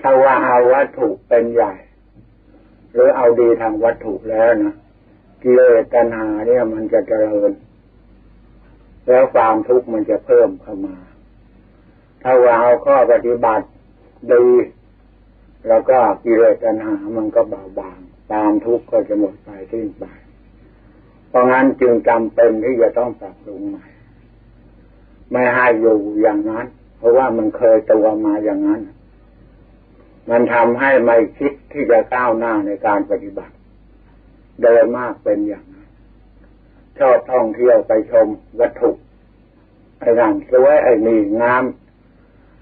ถ้าว่าเอาวัตถุเป็นใหญ่ หรือเอาดีทางวัตถุแล้วนะกิเลสตัณหาเนี่ยมันจะเจริญ แล้วความทุกข์มันจะเพิ่มเข้ามา ถ้าว่าเอาข้อปฏิบัติดี แล้วก็กิเลสตัณหามันก็เบาบางความทุกข์ก็จะหมดไปสิ้นไปเพราะงั้นจึงจำเป็นที่จะต้องปรับปรุงใหม่ ไม่ให้อยู่อย่างนั้น เพราะว่ามันเคยตัวมาอย่างนั้น มันทำให้ไม่คิดที่จะก้าวหน้าในการปฏิบัติเดินมากเป็นอย่างนั้นชอบท่องเที่ยวไปชมวัตถุไอ้นั่นสวยไอ้นี่งาม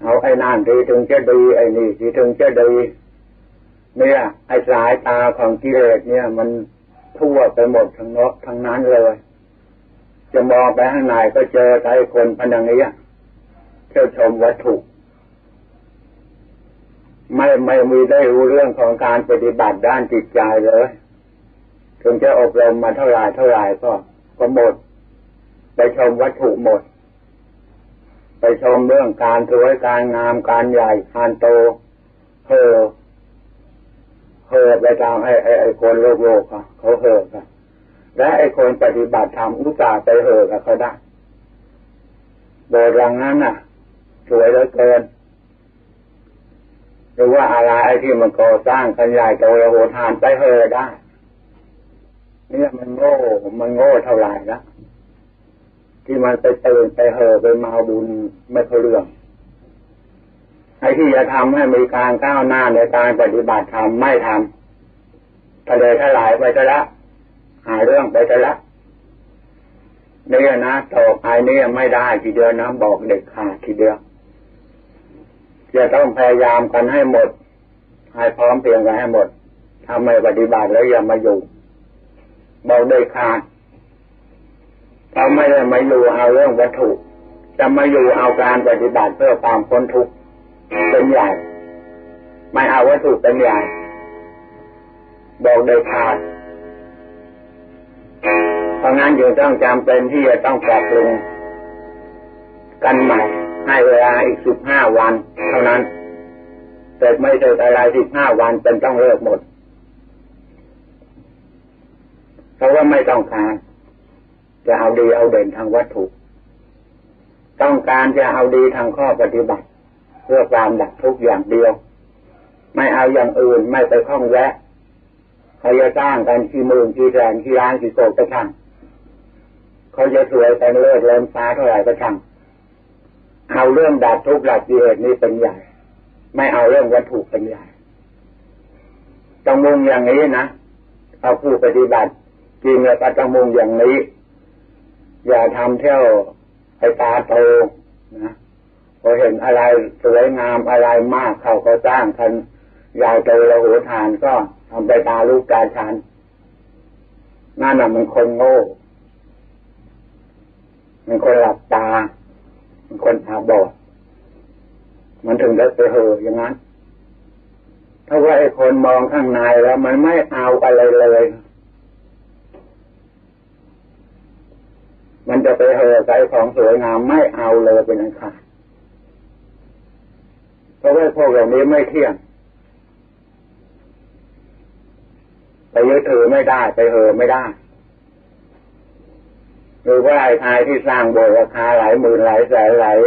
เอาไอ้นั่นทีถึงจะดีไอ้นี่ทีถึงจะดีเนี่ยไอ้สายตาของกิเลสเนี่ย มันทั่วไปหมดทั้งนกทั้งนั้นเลย จะมองไปข้างในก็เจอใครคนพนังนี้เที่ยวชมวัตถุ ไม่ไม่มีได้รู้เรื่องของการปฏิบัติด้านจิตใจเลยถึงจะอบรมมาเท่าไรเท่าไรก็ก็หมด ไปชมวัตถุหมด ไปชมเรื่องการสวยการงามการใหญ่การโตเฮอเฮอไปตามไอ้ไอ้ไอ้คนโลกโลกเขาเฮอกันและไอ้คนปฏิบัติธรรมอุตส่าห์ไปเฮอกับเขาได้โบสถ์รังนั้นน่ะ สวยเหลือเกิน หรือว่าอะไรไอ้ที่มันก่อสร้างกันใหญ่โตโหทานไปเฮอได้ เนี่ยมันโง่ มันโง่เท่าไหร่ละที่มันไปเตือนไปเห่อไปมาบุญไม่เรื่องไอ้ที่จะทำให้มีการก้าวหน้าในการปฏิบัติธรรมไม่ทำทะเลทลายไปจะละ หาเรื่องไปจะละเนี่ยนะต่อไปเนี่ยไม่ได้ทีเดียวนะบอกเด็กขาดทีเดียว จะต้องพยายามกันให้หมด ให้พร้อมเพียงกันให้หมดทำไม่ปฏิบัติแล้วอย่ามาอยู่บอกโดยขาดเขาไม่ได้มาอยู่เอาเรื่องวัตถุ จะมาอยู่เอาการปฏิบัติเพื่อความพ้นทุกข์เป็นใหญ่ ไม่เอาวัตถุเป็นใหญ่บอกโดยขาดเพราะงั้นจึงต้องจำเป็นที่จะต้องปรับปรุงกันใหม่ ให้เวลาอีกสิบห้าวัน เท่านั้นเสร็จไม่เสร็จอะไรสิบห้าวันเป็นต้องเลิกหมด เพราะว่าไม่ต้องการจะเอาดีเอาเด่นทางวัตถุ ต้องการจะเอาดีทางข้อปฏิบัติ เพื่อความดับทุกอย่างเดียว ไม่เอาอย่างอื่นไม่ไปข้องแวะเขาจะสร้างกันที่มือที่แสนที่ร้านที่โกกระช่างเขาจะสวยแต่เลิศเลินฟ้าเท่าไหร่ก็ช่าง เอาเรื่องดับทุกข์ดับกิเลสนี้เป็นใหญ่ ไม่เอาเรื่องวัตถุเป็นใหญ่ต้องมุ่งอย่างนี้นะเอาผู้ปฏิบัติจริงแล้วก็ต้องมุ่งอย่างนี้ อย่าทำเที่ยวไอ้ตาโตนะพอเห็นอะไรสวยงามอะไรมากเขาก็สร้างกันยาวโตระหูทานก็ทำไปตาลูกตาชันนั่นน่ะมันคนโง่ มันคนหลับตา คนตาบอดมันถึงได้ไปเหออย่างนั้นถ้าว่าไอ้คนมองข้างในแล้ว มันไม่เอาอะไรเลย มันจะไปเห่อใจของสวยงามไม่เอาเลยเป็นอันขาดเพราะว่าพวกเหล่านี้ไม่เที่ยงไปยึดถือไม่ได้ ไปเห่อไม่ได้ หรือว่าไอ้ทายที่สร้างโบสถ์ราคาหลายหมื่นหลายแสนหลาย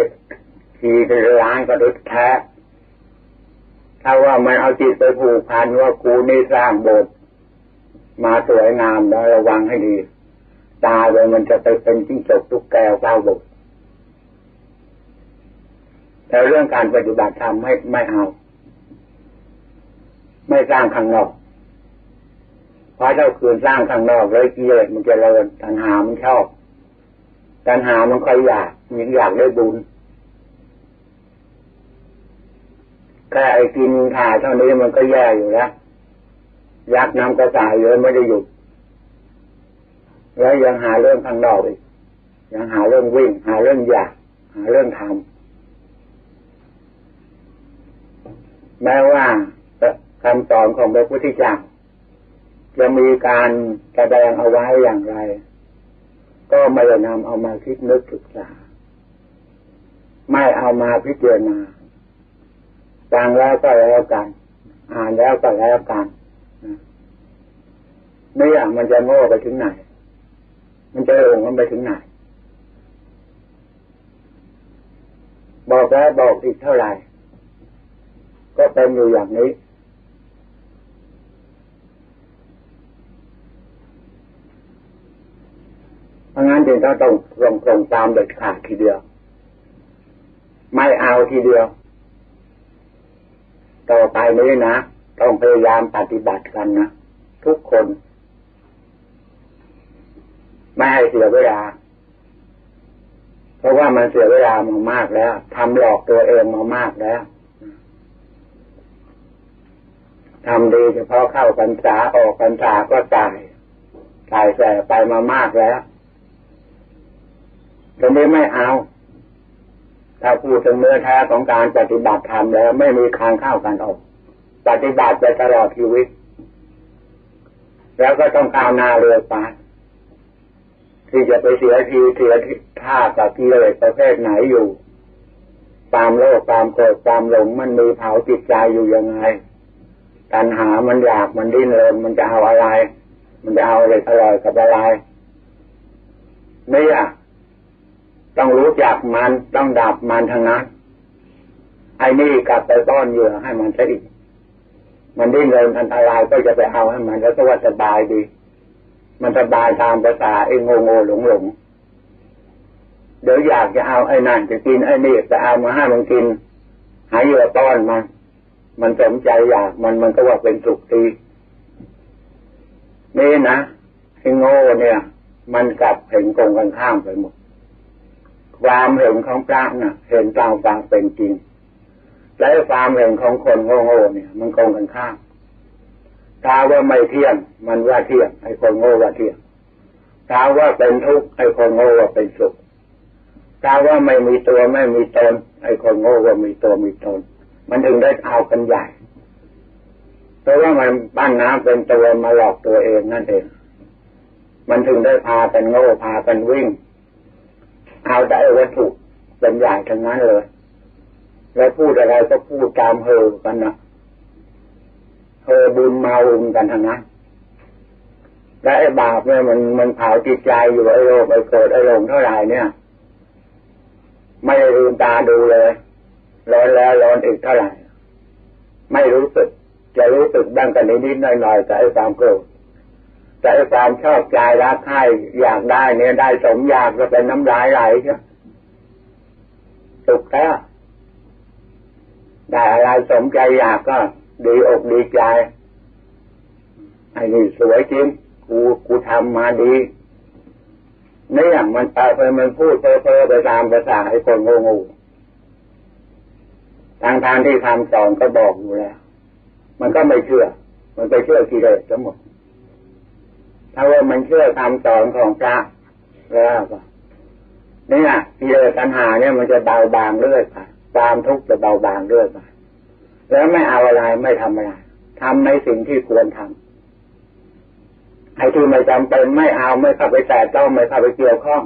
ทีเป็นล้านก็ดุดแท้ถ้าว่ามันเอาจิตไปผูกพันว่ากูนี่สร้างโบสถ์มาสวยงามแล้วระวังให้ดี ตายไปมันจะไปเป็นที่จบทุกแก้วเก้าบุกแต่เรื่องการปฏิบัติธรรมไม่ไม่เอา ไม่สร้างข้างนอกเพราะถ้าคืนสร้างข้างนอกเลยกิเลสมันจะเริญตัณหามันชอบ ตัณหามันคอยอยากมันอยากได้บุญแค่ไอ้กินถ่ายเท่านี้มันก็แย่อยู่แล้วยักน้ำกระสายเยอะไม่ได้หยุดแล้วยังหาเรื่องทางนอกอีกยังหาเรื่องวิ่ง หาเรื่องอยากหาเรื่องทำแม้ว่าคำสอนของพระพุทธเจ้าจะมีการแสดงเอาไว้อย่างไร ก็ไม่ได้นำเอามาคิดนึกศึกษา ไม่เอามาพิจารณาฟังแล้วก็แล้วกัน อ่านแล้วก็แล้วกันไม่อยากมันจะโง่ไปถึงไหน มันจะหลงมันไปถึงไหน บอกแล้วบอกอีกเท่าไหร่ ก็เป็นอยู่อย่างนี้ นั้นจึงต้องต้องลงตรงตามเด็ดขาดทีเดียว ไม่เอาทีเดียว ต่อไปนี้นะ ต้องพยายามปฏิบัติกันนะทุกคน ไม่ให้เสียเวลา เพราะว่ามันเสียเวลามามากแล้วทำหลอกตัวเองมามากแล้วทำดีเฉพาะเข้าพรรษาออกพรรษาก็ตายตายแส่ไปมามากแล้ว ตรงนี้ไม่เอา ถ้าพูดถึงเนื้อแท้ของการปฏิบัติธรรมแล้ว ไม่มีทางเข้ากันออก ปฏิบัติไปตลอดชีวิต แล้วก็ต้องก้าวหน้าเรือไปที่จะไปเสียทีเสียท่ากับกิเลสประเภทไหนอยู่ ตามโลกตามโกรธตามหลงมันมีเผาจิตใจอยู่ยังไงตัณหามันอยากมันดิ้นรนมันจะเอาอะไร มันจะเอาอะไรอร่อยกับอะไรไม่อยาก ต้องรู้จักมันต้องดับมันทางนั้นไอ้นี่กลับไปต้อนเหยื่อให้มันซะอีกมันดิ้นรนอันตรายก็จะไปเอาให้มันแล้วก็ว่าสบายดี มันสบายตามภาษาไอ้โง่โง่หลงหลงเดี๋ยวอยากจะเอาไอ้นั่นจะกินไอ้นี่จะเอามาให้มันกิน หายเหยื่อต้อนมันมันสนใจอยากมันมันก็ว่าเป็นสุขดีนี่นะไอ้โง่เนี่ย มันกลับเห็นกงกันข้ามไปหมด ความเห็นของพระนะ่ะ เห็นตามความเป็นจริง และความเห็นของคนโง่ๆเนี่ย มันโกงกันข้ามถ้าว่าไม่เที่ยง มันว่าเที่ยง ไอ้คนโง่ว่าเที่ยงถ้าว่าเป็นทุกข์ไอ้คนโง่ว่าเป็นสุขถ้าว่าไม่มีตัวไม่มีตน ไอ้คนโง่ว่ามีตัวมีตน มันถึงได้เอากันใหญ่เพราะว่ามันบ้านน้ำเป็นตัวมาหลอกตัวเองนั่นเอง มันถึงได้พากันโง่พากันวิ่ง เอาแต่วัตถุเป็นใหญ่ทั้งนั้นเลย แล้วพูดอะไรก็พูดตามเฮอกันนะเฮอบุญมาอุมกันทั้งนั้นและไอ้บาปเนี่ยมันมันเผาจิตใจอยู่ไอ้โลภไอ้โกรธไอ้หลงเท่าไหร่เนี่ย ไม่ได้ลืมตาดูเลยร้อนแล้วร้อนอีกเท่าไหร่ ไม่รู้สึก จะรู้สึกบ้างกันนิดๆหน่อยๆแต่ไอ้ความโกรธ แต่ความชอบใจรักใคร่อยากได้เนี่ยได้สมอยากก็เป็นน้ำลายไหลใช่สุขแล้วได้อะไรสมใจอยากก็ดีอกดีใจไอ้นี่สวยจริงกูกูทำมาดีเนี่ยมันไปไปมันพูดเพ้อเพ้อไปตามภาษาไอ้คนโง่งูทางทางที่คำสอนก็บอกอยู่แล้ว มันก็ไม่เชื่อ มันไปเชื่อกิเลสทั้งหมด ถ้าว่ามันเชื่อคำสอนของพระแล้วก็เนี่ยกิเลสตัณหาเนี่ยมันจะเบาบางเรื่อยไปความทุกข์จะเบาบางเรื่อยไปแล้วไม่เอาอะไรไม่ทำอะไรทำในสิ่งที่ควรทำไอ้ที่ไม่จำเป็นไม่เอาไม่เข้าไปแตะต้องไม่เข้าไปเกี่ยวข้อง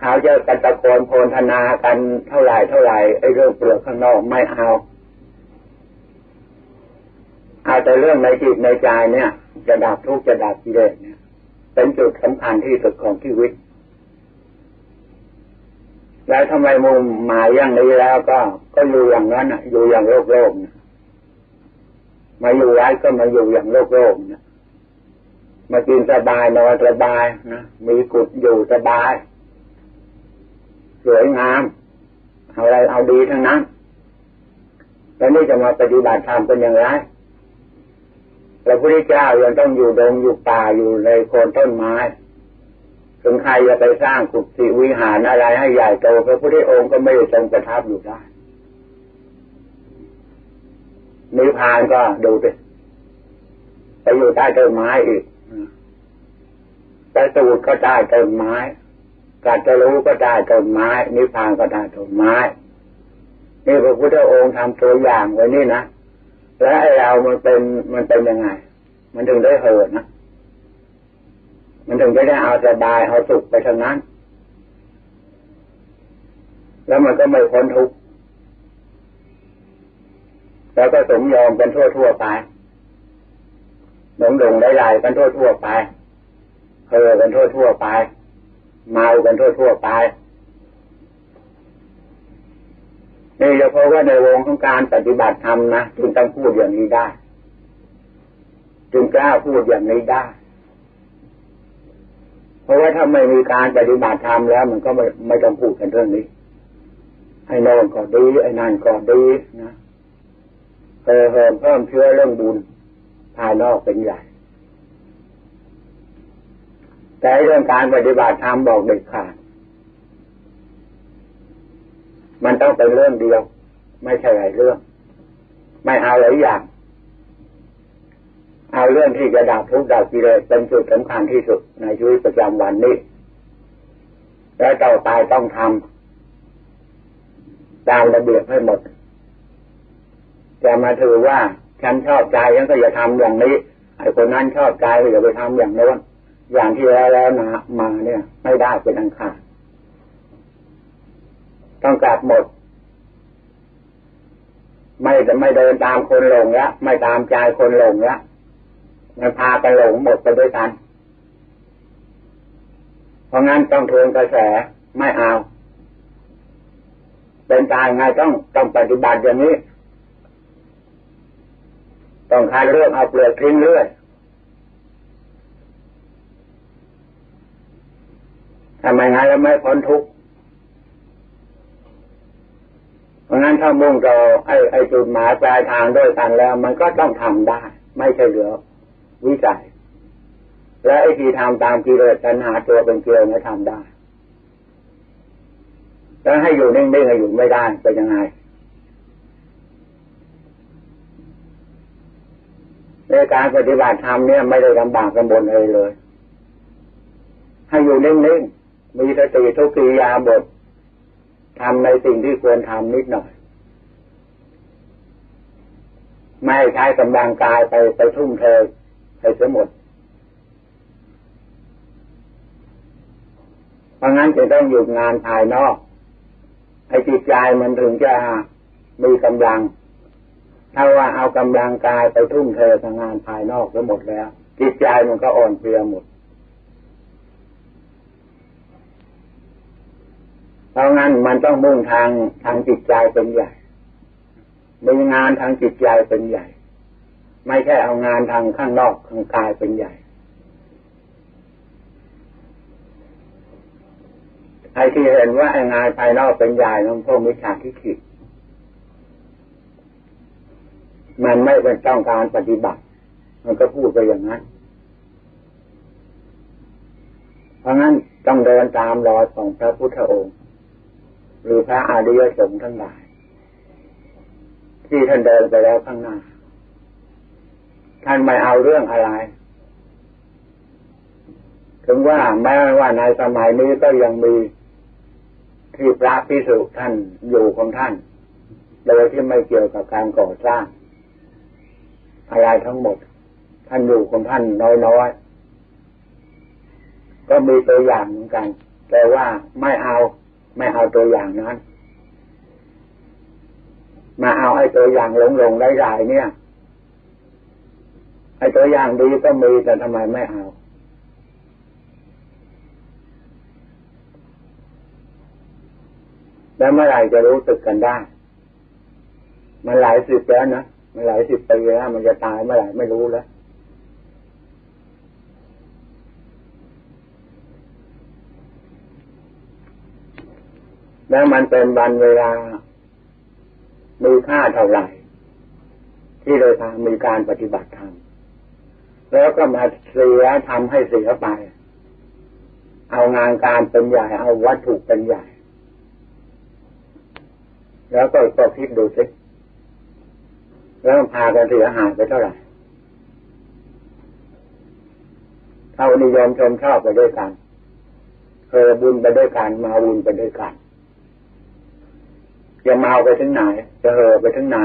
เขาจะกันตะโกนโพนธนากันเท่าไหร่เท่าไหร่ไอ้เรื่องเปลือกข้างนอกไม่เอาเอาแต่เรื่องในจิตในใจเนี่ย จะดับทุกข์จะดับกิเลสเนี่ยเป็นจุดสำคัญที่สุดของชีวิต แล้วทำไมมุมหมายอย่างนี้แล้วก็ก็อยู่อย่างนั้นอะ อยู่อย่างโลกโลกนะมาอยู่ไว้ก็มาอยู่อย่างโลกโลกนะมากินสบายนอนสบายนะมีกุดอยู่สบาย สวยงามเอาอะไรเอาดีทั้งนั้นแล้วนี่จะมาปฏิบัติธรรมเป็นอย่างไร พระพุทธเจ้ายังต้องอยู่ดงอยู่ป่าอยู่ในโคนต้นไม้ ถึงใครจะไปสร้างกุฏิวิหารอะไรให้ใหญ่โตพระพุทธองค์ก็ไม่ได้ทรงประทับอยู่ได้นิพพานก็ดูไปไปอยู่ใต้ต้นไม้อีกไปสูดก็ใต้ต้นไม้การจะรู้ก็ใต้ต้นไม้นิพพานก็ใต้ต้นไม้นี่พระพุทธองค์ทำตัวอย่างไว้นี่นะ แล้วไอ้เรา มันเป็น มันเป็นยังไง มันถึงได้เหินนะ มันถึงจะได้เอาสบาย เอาสุขไปทางนั้น แล้วมันก็ไม่พ้นทุกข์ แล้วก็สมยอมกันทั่วทั่วไปหลงหลงได้ไหลกันทั่วทั่วไปเฮอกันทั่วทั่วไป เมากันทั่วทั่วไป นี่จะพบว่าในวงของการปฏิบัติธรรมนะจึงต้องพูดอย่างนี้ได้ จึงกล้าพูดอย่างนี้ได้ เพราะว่าถ้าไม่มีการปฏิบัติธรรมแล้ว มันก็ไม่ไม่ต้องพูดกันเรื่องนี้ไอ้นอนก็ดีไอ้นั่นก็ดีนะเพิ่มเพิ่มเชื้อเรื่องบุญภายนอกเป็นใหญ่แต่เรื่องการปฏิบัติธรรมบอกเด็ดขาด มันต้องเป็นเรื่องเดียว ไม่ใช่หลายเรื่อง ไม่เอาหลายอย่าง เอาเรื่องที่จะดับทุกข์ดับกิเลสเป็นจุดสำคัญที่สุดในชีวิตประจำวันนี้และต่อไปต้องทำตามระเบียบให้หมดจะมาถือว่าฉันชอบใจฉันก็อย่าทำอย่างนี้ไอ้คนนั้นชอบใจก็อย่าไปทำอย่างโน้นอย่างที่แล้วแล้วมาเนี่ย ไม่ได้เป็นอังคาร ต้องกลับหมด ไม่ไม่เดินตามคนหลงแล้วไม่ตามใจคนหลงแล้วมันพากันหลงหมดไปด้วยกัน เพราะงั้นต้องทวนกระแสไม่เอา เป็นตายไงต้องต้องปฏิบัติอย่างนี้ ต้องคายเรื่องเอาเปลือกทิ้งเรื่อยทำไมงั้นแล้วไม่พ้นทุกข์ เพราะงั้นถ้ามุ่งต่อไอ้ไอ้จุดหมายปลายทางด้วยกันแล้ว มันก็ต้องทำได้ ไม่ใช่เหลือวิจัย และไอ้ที่ทำตามกิเลสตัณหาตัวเป็นเกลียวไม่ทำได้แล้วให้อยู่นิ่งๆอยู่ไม่ได้เป็นยังไงในการปฏิบัติธรรมเนี่ยไม่ได้ลำบากลำบนเลยเลย ให้อยู่นิ่งๆ มีสติทุกกิยาบท ทำในสิ่งที่ควรทำนิดหน่อย ไม่ใช้กำลังกายไปไปทุ่มเทไปเสียหมดเพราะงั้นจะต้องหยุดงานภายนอกไอ้จิตใจมันถึงจะมีกำลัง ถ้าว่าเอากำลังกายไปทุ่มเททางงานภายนอกทั้งหมดแล้ว จิตใจมันก็อ่อนเพลียหมด เพราะงั้นมันต้องมุ่งทางทางจิตใจเป็นใหญ่มีงานทางจิตใจเป็นใหญ่ ไม่ใช่เอางานทางข้างนอกทางกายเป็นใหญ่ไอ้ที่เห็นว่าไอ้งานภายนอกเป็นใหญ่นั่นพวกมิจฉาทิฏฐิมันไม่เป็นต้องการปฏิบัติ มันก็พูดไปอย่างนั้น เพราะงั้นต้องเดินตามรอยของพระพุทธองค์ หรือพระอริยสงฆ์ทั้งหลาย ที่ท่านเดินไปแล้วข้างหน้า ท่านไม่เอาเรื่องอะไร ถึงว่าแม้ว่าในสมัยนี้ก็ยังมีที่พระพิสุท่านอยู่ของท่าน โดยที่ไม่เกี่ยวกับการก่อสร้างอะไรทั้งหมด ท่านอยู่ของท่านน้อยๆก็มีตัวอย่างเหมือนกัน แต่ว่าไม่เอา ไม่เอาตัวอย่างนั้น มาเอาไอ้ตัวอย่างหลงหลงไร้ๆเนี่ยไอ้ตัวอย่างดีก็มีแต่ทำไมไม่เอาแล้วเมื่อไหร่จะรู้สึกกันได้ มันหลายสิบแล้วนะ มันหลายสิบปีแล้ว มันจะตายเมื่อไหร่ไม่รู้แล้ว แล้วมันเป็นวันเวลา มีค่าเท่าไหร่ ที่เราทำมีการปฏิบัติธรรมแล้วก็มาเสียทำให้เสียไป เอางานการเป็นใหญ่ เอาวัตถุเป็นใหญ่ แล้วก็ก็คิดดูสิแล้วพากันเสียหายไปเท่าไหร่เท่านิยมชมชอบไปด้วยกัน เคยบุญไปด้วยกัน มาบุญไปด้วยกัน จะเมาไปถึงไหน จะเห่อไปถึงไหน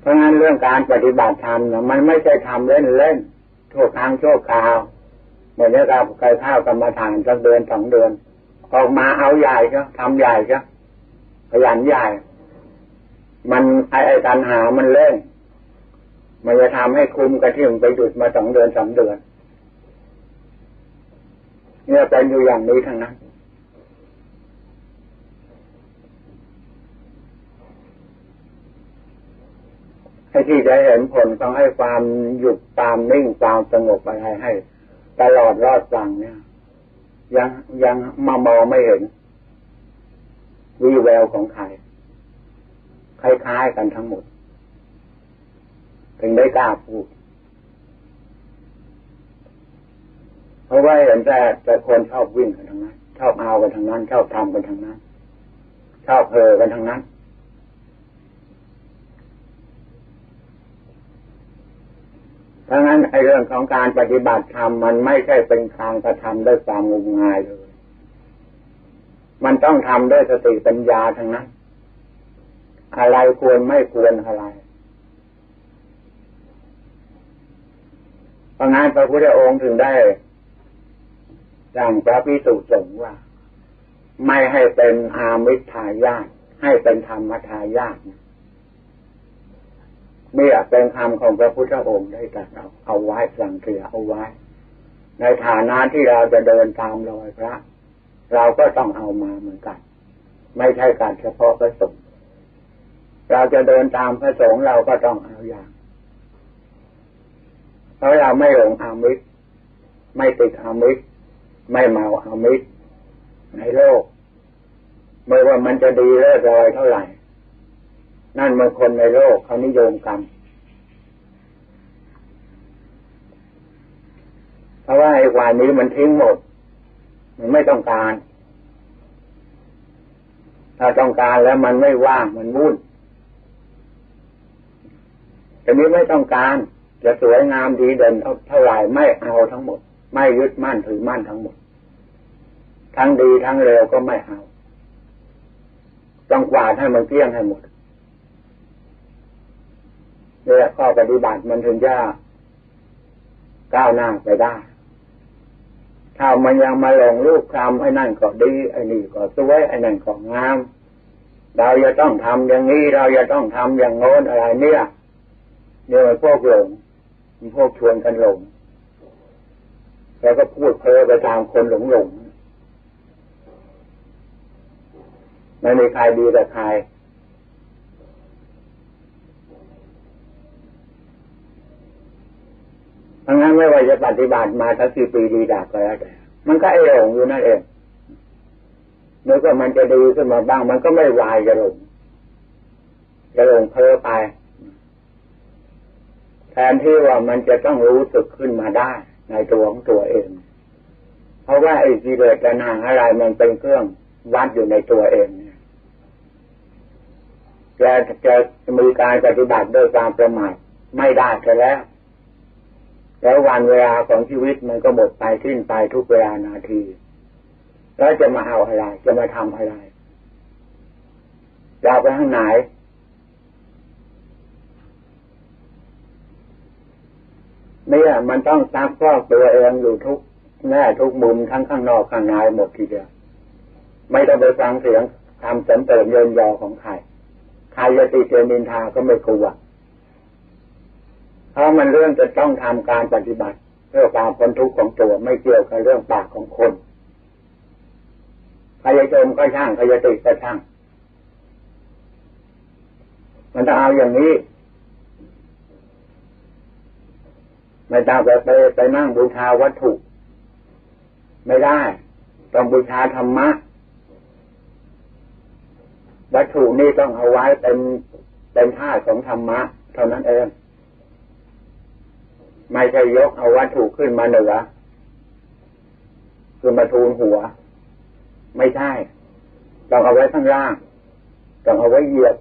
เพราะงั้นเรื่องการปฏิบัติธรรมมันไม่ใช่ทำเล่นเล่นทั่วครั้งชั่วคราวเหมือนกับเคยเข้ากรรมฐานสักเดือนสองเดือน ออกมาเอาใหญ่ใช่ทำใหญ่ใช่ขยันใหญ่ มันไอไอ้ตันหามันเล่น มันจะทำให้คุมกระที่มไปหยุดมาสองเดือนสามเดือน เนี่ยเป็นอยู่อย่างนี้ทั้งนั้นให้ที่จะเห็นผลต้องให้ความหยุดตามนิ่งความสงบอะไรให้ ตลอดรอดฟังเนี่ย ยังยังมามองไม่เห็นวีแววของใครคล้ายๆกันทั้งหมด ถึงได้กล้าพูดเพราะว่าเห็นแต่แต่คนชอบวิ่งกันทั้งนั้นชอบเอากันทั้งนั้นชอบทำกันทั้งนั้นชอบเพอกันทั้งนั้น เพราะงั้นไอเรื่องของการปฏิบัติธรรมมันไม่ใช่เป็นการกระทำด้วยความงมงายเลย มันต้องทำด้วยสติปัญญาทั้งนั้น อะไรควรไม่ควรอะไร เพราะงั้นพระพุทธองค์ถึงได้สั่งพระพิสุสงฆ์ว่า ไม่ให้เป็นอามิทายาตให้เป็นธรรมทายาทนี่เป็นคำของพระพุทธองค์ได้ตรัสเอาเอาไว้สั่งเสียเอาไว้ ในฐานะที่เราจะเดินตามรอยพระ เราก็ต้องเอามาเหมือนกัน ไม่ใช่การเฉพาะพระสงฆ์เราจะเดินตามพระสงฆ์เราก็ต้องเอาอย่าง เพราะเราไม่หลงอามิตรไม่ติดอามิตรไม่เมาอามิตรในโลกไม่ว่ามันจะดีเลิศรอยเท่าไหร่ นั่นเมื่อคนในโลกเขานิยมกันเพราะว่าไอ้วานนี้มันทิ้งหมด มันไม่ต้องการ ถ้าต้องการแล้วมันไม่ว่างมันวุ่นแต่นี้ไม่ต้องการ จะสวยงามดีเด่นเท่าไหร่ไม่เอาทั้งหมด ไม่ยึดมั่นถือมั่นทั้งหมด ทั้งดีทั้งเร็วก็ไม่เอาต้องกวาดให้มันเกลี้ยงให้หมดเนี่ยข้อปฏิบัติมันถึงจะก้าวหน้าไปได้ ถ้ามันยังมาหลงลูกคำไอ้นั่นก็ดีไอ้นี่ก็สวยไอ้นั่นก็งาม เราจะต้องทำอย่างนี้เราจะต้องทำอย่างโน้นอะไรเนี่ยเนี่ยมันพวกหลง มันพวกชวนกันหลง แล้วก็พูดเพ้อไปตามคนหลงหลงไม่มีใครดีแต่ใครเพราะงั้นไม่ว่าจะปฏิบัติมาสักกี่ปีดีดาก็แล้วแต่มันก็ไอ้หลงอยู่นั่นเองเมื่อก็มันจะดีขึ้นมาบ้าง มันก็ไม่วายจะหลงจะหลงเพ้อไป แทนที่ว่ามันจะต้องรู้สึกขึ้นมาได้ ในตัวของตัวเอง เพราะว่าไอ้กิเลสตัณหาอะไรมันเป็นเครื่องวัดอยู่ในตัวเองจะจะมีการปฏิบัติด้วยความประมาทไม่ได้แค่แล้ว แล้ววันเวลาของชีวิตมันก็หมดไปสิ้นไปทุกเวลานาที แล้วจะมาเอาอะไร จะมาทำอะไรจะไปข้างไหน เนี่ยมันต้องซักฟอกตัวเองอยู่ทุกแง่ทุกมุมทั้งข้างนอกข้างในหมดทีเดียวไม่ต้องไปฟังเสียงทำสริมเติมเยินยอของใครใครจะติเตียนินทาก็ไม่กลัวเพราะมันเรื่องจะต้องทำการปฏิบัติ เพื่อความพ้นทุกข์ของตัวไม่เกี่ยวกับเรื่องปากของคนใครจะชมก็ช่างใครจะติก็ช่าง มันต้องเอาอย่างนี้ ไม่ต้องไปไปไปนั่งบูชาวัตถุ ไม่ได้ ต้องบูชาธรรมะ วัตถุนี่ต้องเอาไว้เป็นเป็นท่าของธรรมะ เท่านั้นเองไม่ใช่ยกเอาวัตถุขึ้นมาเหนือคือมาทูลหัว ไม่ใช่ ต้องเอาไว้ข้างล่าง ต้องเอาไว้เหยียบ